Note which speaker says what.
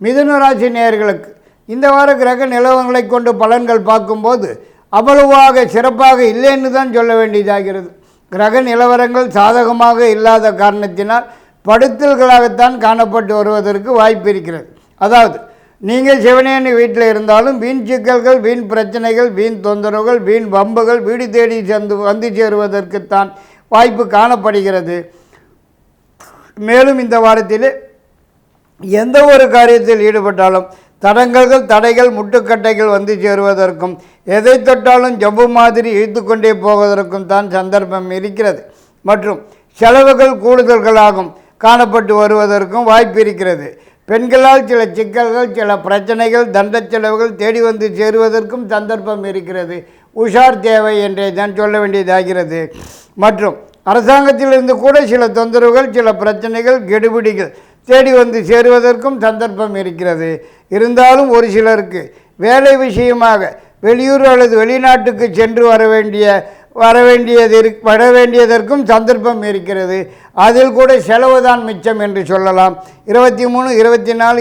Speaker 1: மிதுனராசி நேயர்களுக்கு இந்த வார கிரக நிலவங்களை கொண்டு பலன்கள் பார்க்கும்போது அவ்வளவாக சிறப்பாக இல்லைன்னு தான் சொல்ல வேண்டியதாகிறது. கிரக நிலவரங்கள் சாதகமாக இல்லாத காரணத்தினால் படுத்தல்களாகத்தான் காணப்பட்டு வருவதற்கு வாய்ப்பு இருக்கிறது. அதாவது நீங்கள் சிவனேன்னு வீட்டில் இருந்தாலும் வீண் சிக்கல்கள் வீண் பிரச்சனைகள் வீண் தொந்தரவுகள் வீண் வம்புகள் வீடு தேடி சென்று வந்து சேருவதற்குத்தான் வாய்ப்பு காணப்படுகிறது. மேலும் இந்த வாரத்தில் எந்த ஒரு காரியத்தில் ஈடுபட்டாலும் தடங்கல்கள் தடைகள் முட்டுக்கட்டைகள் வந்து சேருவதற்கும் எதை தொட்டாலும் ஜம்பு மாதிரி இழுத்து கொண்டே போவதற்கும் தான் சந்தர்ப்பம் இருக்கிறது. மற்றும் செலவுகள் கூடுதல்களாகும் காணப்பட்டு வருவதற்கும் வாய்ப்பு இருக்கிறது. பெண்களால் சில சிக்கல்கள் சில பிரச்சனைகள் தண்ட செலவுகள் தேடி வந்து சேருவதற்கும் சந்தர்ப்பம் இருக்கிறது. உஷார் தேவை என்றே தான் சொல்ல வேண்டியதாகிறது. மற்றும் அரசாங்கத்திலிருந்து கூட சில தொந்தரவுகள் சில பிரச்சனைகள் கெடுபிடிகள் தேடி வந்து சேருவதற்கும் சந்தர்ப்பம் இருக்கிறது. இருந்தாலும் ஒரு சிலருக்கு வேலை விஷயமாக வெளியூர் அல்லது வெளிநாட்டுக்கு சென்று வர வேண்டிய வர வேண்டியது இருக்- வர வேண்டியதற்கும் சந்தர்ப்பம் இருக்கிறது. அதில் கூட செலவு தான் மிச்சம் என்று சொல்லலாம். இருபத்தி மூணு இருபத்தி நாலு